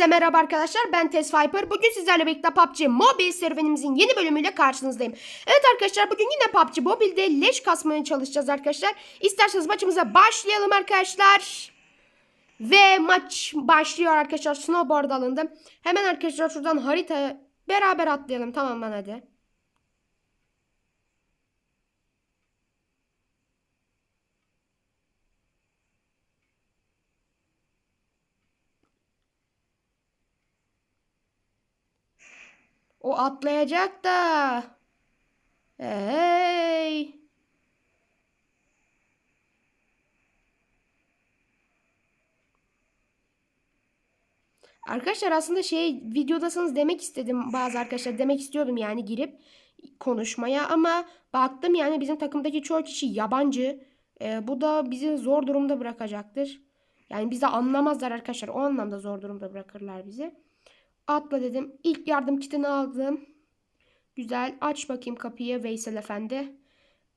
Hepinize merhaba arkadaşlar. Ben Tess Viper. Bugün sizlerle birlikte PUBG Mobile serüvenimizin yeni bölümüyle karşınızdayım. Evet arkadaşlar bugün yine PUBG Mobile'de leş kasmaya çalışacağız arkadaşlar. İsterseniz maçımıza başlayalım arkadaşlar. Ve maç başlıyor arkadaşlar. Snowboard alındı. Hemen arkadaşlar şuradan haritaya beraber atlayalım. Tamam lan hadi. O atlayacak da. Hey. Arkadaşlar aslında şey videodasınız demek istedim bazı arkadaşlar demek istiyordum yani girip konuşmaya ama baktım yani bizim takımdaki çoğu kişi yabancı. Ee, bu da bizi zor durumda bırakacaktır. Yani bizi anlamazlar arkadaşlar. O anlamda zor durumda bırakırlar bizi. Atla dedim. İlk yardım kitini aldım. Güzel. Aç bakayım kapıyı Veysel Efendi.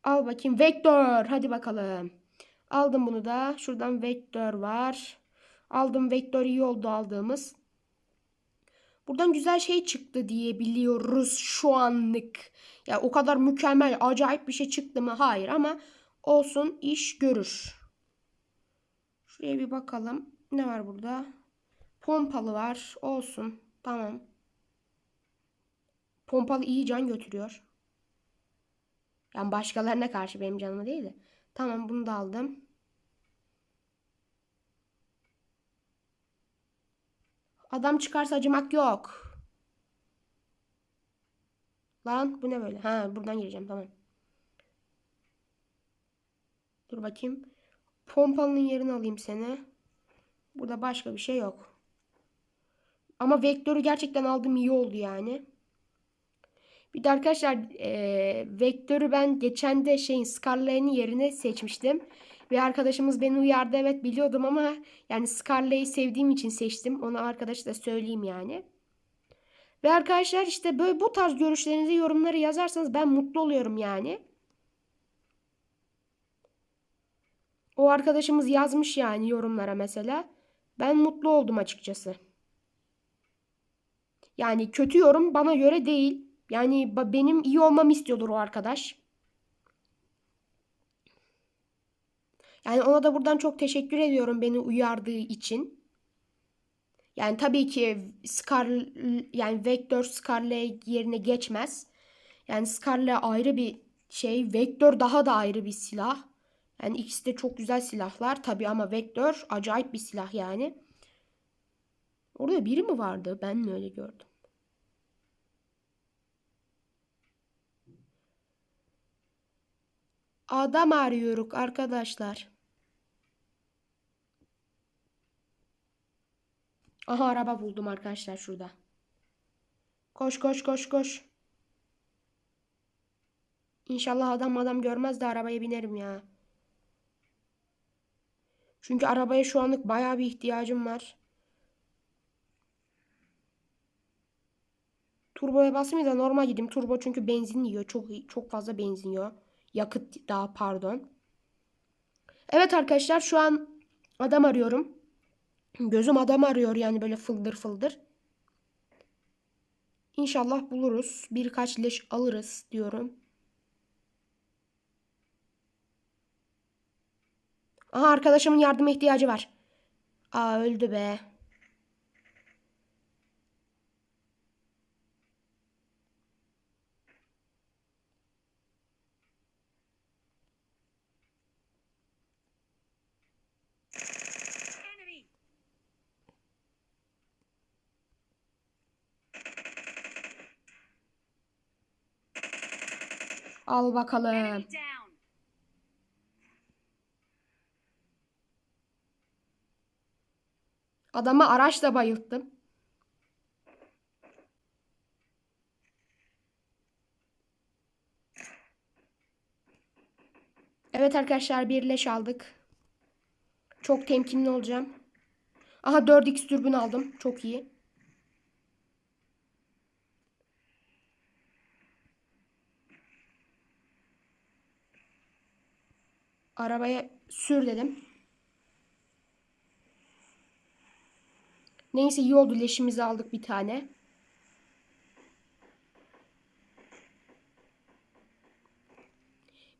Al bakayım. Vektör. Hadi bakalım. Aldım bunu da. Şuradan vektör var. Aldım vektör iyi oldu aldığımız. Buradan güzel şey çıktı diye biliyoruz şu anlık. Ya o kadar mükemmel, acayip bir şey çıktı mı? Hayır ama olsun iş görür. Şuraya bir bakalım. Ne var burada? Pompalı var. Olsun. Tamam. Pompalı iyi can götürüyor. Yani başkalarına karşı benim canıma değil de. Tamam bunu da aldım. Adam çıkarsa acımak yok. Lan bu ne böyle? Ha buradan gireceğim tamam. Dur bakayım. Pompalının yerini alayım seni. Burada başka bir şey yok. Ama vektörü gerçekten aldım iyi oldu yani. Bir de arkadaşlar e, vektörü ben geçen de şeyin Scarlet'in yerine seçmiştim. Ve arkadaşımız beni uyardı evet biliyordum ama yani Scarlet'i sevdiğim için seçtim. Ona arkadaş da söyleyeyim yani. Ve arkadaşlar işte böyle bu tarz görüşlerinizi yorumlara yazarsanız ben mutlu oluyorum yani. O arkadaşımız yazmış yani yorumlara mesela. Ben mutlu oldum açıkçası. Yani kötü yorum bana göre değil. Yani benim iyi olmamı istiyordur o arkadaş. Yani ona da buradan çok teşekkür ediyorum beni uyardığı için. Yani tabii ki Scar yani Vektör Scarlet yerine geçmez. Yani Scarlet ayrı bir şey, Vektör daha da ayrı bir silah. Yani ikisi de çok güzel silahlar tabii ama Vektör acayip bir silah yani. Orada biri mi vardı? Ben mi öyle gördüm? Adam arıyoruz arkadaşlar. Aha araba buldum arkadaşlar şurada. Koş koş koş koş. İnşallah adam adam görmez de arabaya binerim ya. Çünkü arabaya şu anlık bayağı bir ihtiyacım var. Turboya basmayayım da normal gideyim. Turbo çünkü benzin yiyor. Çok çok fazla benzin yiyor. Yakıt daha pardon. Evet arkadaşlar şu an adam arıyorum. Gözüm adam arıyor yani böyle fıldır fıldır. İnşallah buluruz. Birkaç leş alırız diyorum. Aha arkadaşımın yardıma ihtiyacı var. Aa öldü be. Al bakalım. Adamı araçla bayılttım. Evet arkadaşlar bir leş aldık. Çok temkinli olacağım. Aha 4x dürbün aldım. Çok iyi. Arabaya sür dedim. Neyse iyi oldu leşimizi aldık bir tane.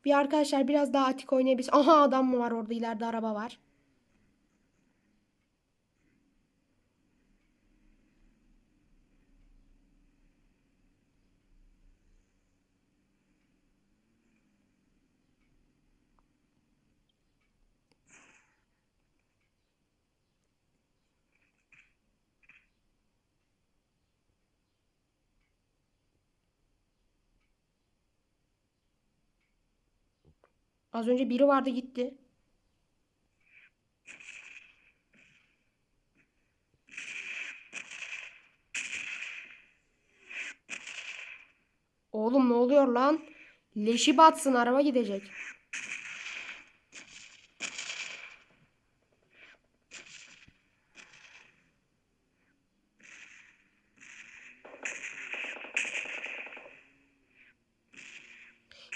Bir arkadaşlar biraz daha atik oynayabiliriz. Aha adam mı var orada ileride araba var. Az önce biri vardı gitti. Oğlum ne oluyor lan? Leşi batsın araba gidecek.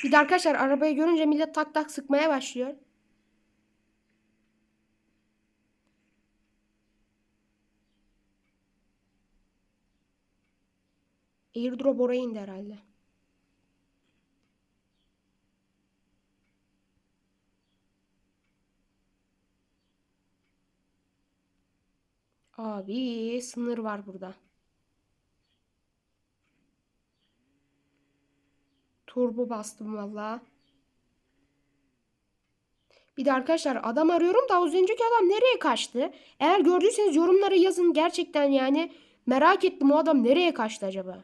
Bir de arkadaşlar arabayı görünce millet tak tak sıkmaya başlıyor. Airdrop oraya indi herhalde. Abi sınır var burada. Turbo bastım valla. Bir de arkadaşlar adam arıyorum da az önceki adam nereye kaçtı? Eğer gördüyseniz yorumlara yazın. Gerçekten yani merak ettim o adam nereye kaçtı acaba?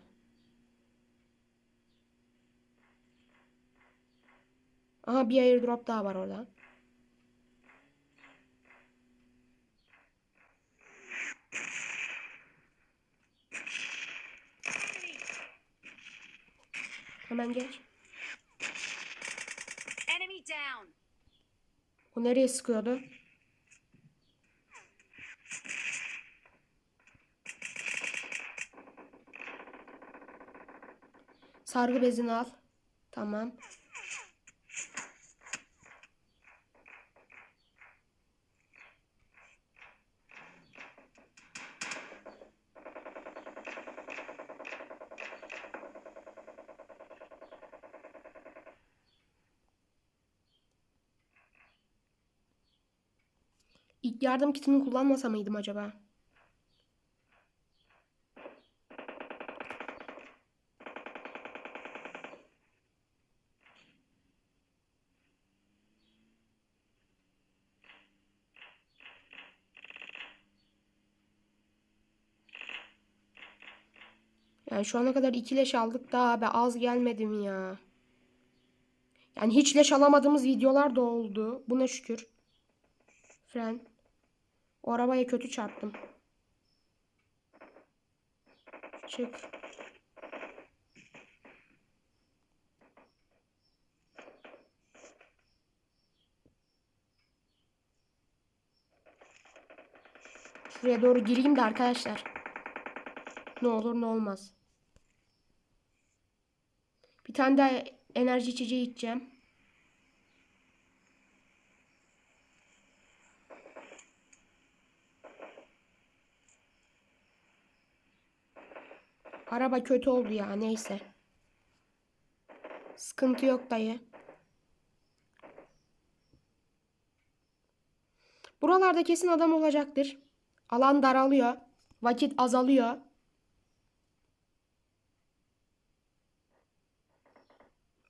Aha bir airdrop daha var orada. Hemen geç. Enemy down. O nereye sıkıyordu? Sargı bezini al. Tamam. Yardım kitini kullanmasa mıydım acaba? Yani şu ana kadar iki leş aldık da abi az gelmedi mi ya? Yani hiç leş alamadığımız videolar da oldu. Buna şükür. Fren. O arabaya kötü çarptım. Çık. Şuraya doğru gireyim de arkadaşlar. Ne olur ne olmaz. Bir tane daha enerji içeceği içeceğim. Araba kötü oldu ya neyse. Sıkıntı yok dayı. Buralarda kesin adam olacaktır. Alan daralıyor. Vakit azalıyor.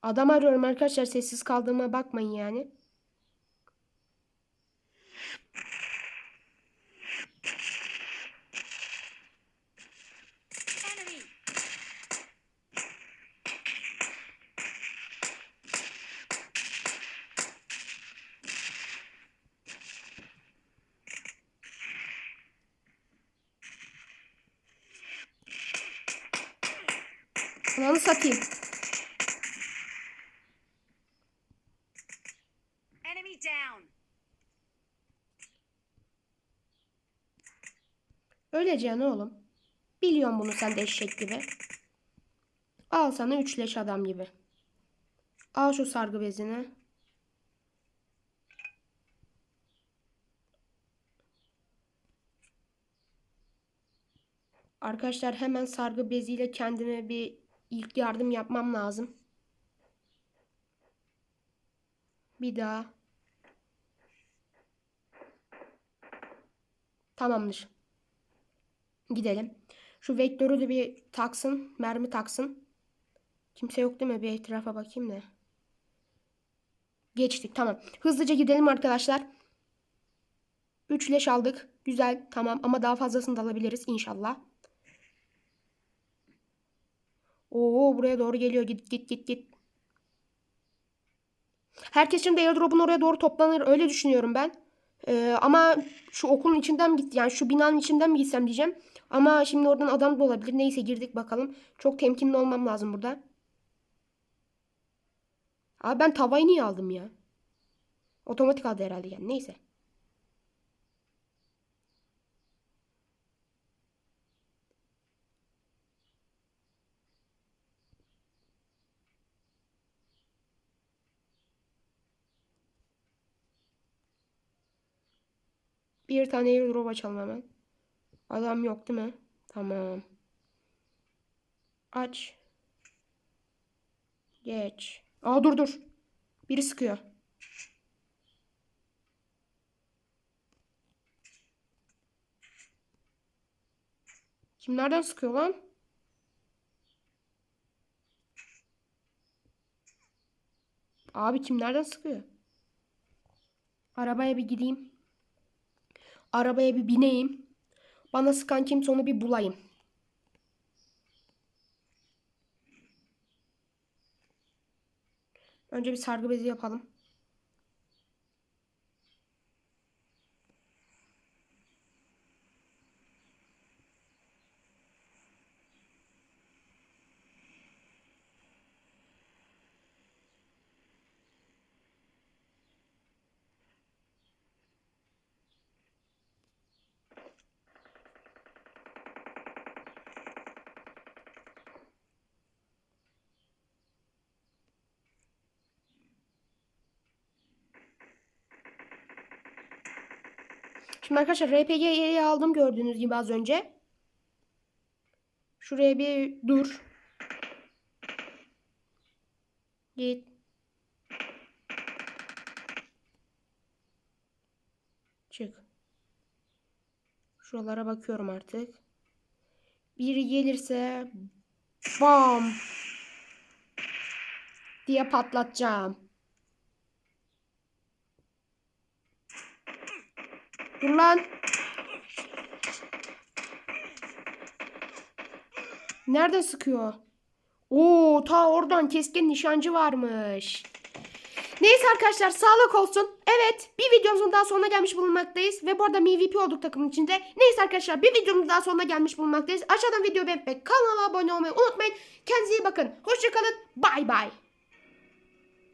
Adam arıyorum arkadaşlar sessiz kaldığıma bakmayın yani. Ananı satayım. Enemy down. Öleceksin oğlum. Biliyorum bunu sen de eşek gibi. Al sana üçleş adam gibi. Al şu sargı bezini. Arkadaşlar hemen sargı beziyle kendime bir ilk yardım yapmam lazım. Bir daha. Tamamdır. Gidelim. Şu vektörü de bir taksın. Mermi taksın. Kimse yok değil mi? Bir etrafa bakayım da. Geçtik. Tamam. Hızlıca gidelim arkadaşlar. 3 leş aldık. Güzel. Tamam. Ama daha fazlasını da alabiliriz inşallah. Oo buraya doğru geliyor. Git git git git. Herkes şimdi airdrop'un oraya doğru toplanır. Öyle düşünüyorum ben. Ee, ama şu okulun içinden mi git yani şu binanın içinden mi gitsem diyeceğim. Ama şimdi oradan adam da olabilir. Neyse girdik bakalım. Çok temkinli olmam lazım burada. Abi ben tavayı niye aldım ya? Otomatik aldı herhalde yani. Neyse. Bir tane airdrop açalım hemen. Adam yok değil mi? Tamam. Aç. Geç. Aa dur dur. Biri sıkıyor. Kimlerden sıkıyor lan? Abi kimlerden sıkıyor? Arabaya bir gideyim. Arabaya bir bineyim. Bana sıkan kimse onu bir bulayım. Önce bir sargı bezi yapalım. Şimdi arkadaşlar RPG'yi aldım gördüğünüz gibi az önce. Şuraya bir dur. Git. Çık. Şuralara bakıyorum artık. Biri gelirse bam diye patlatacağım. Dur lan. Nereden sıkıyor? Oo, ta oradan keskin nişancı varmış. Neyse arkadaşlar sağlık olsun. Evet bir videomuzun daha sonuna gelmiş bulunmaktayız. Ve bu arada MVP olduk takımın içinde. Neyse arkadaşlar bir videomuzun daha sonuna gelmiş bulunmaktayız. Aşağıdan video beğenip ve kanala abone olmayı unutmayın. Kendinize iyi bakın. Hoşçakalın. Bay bay.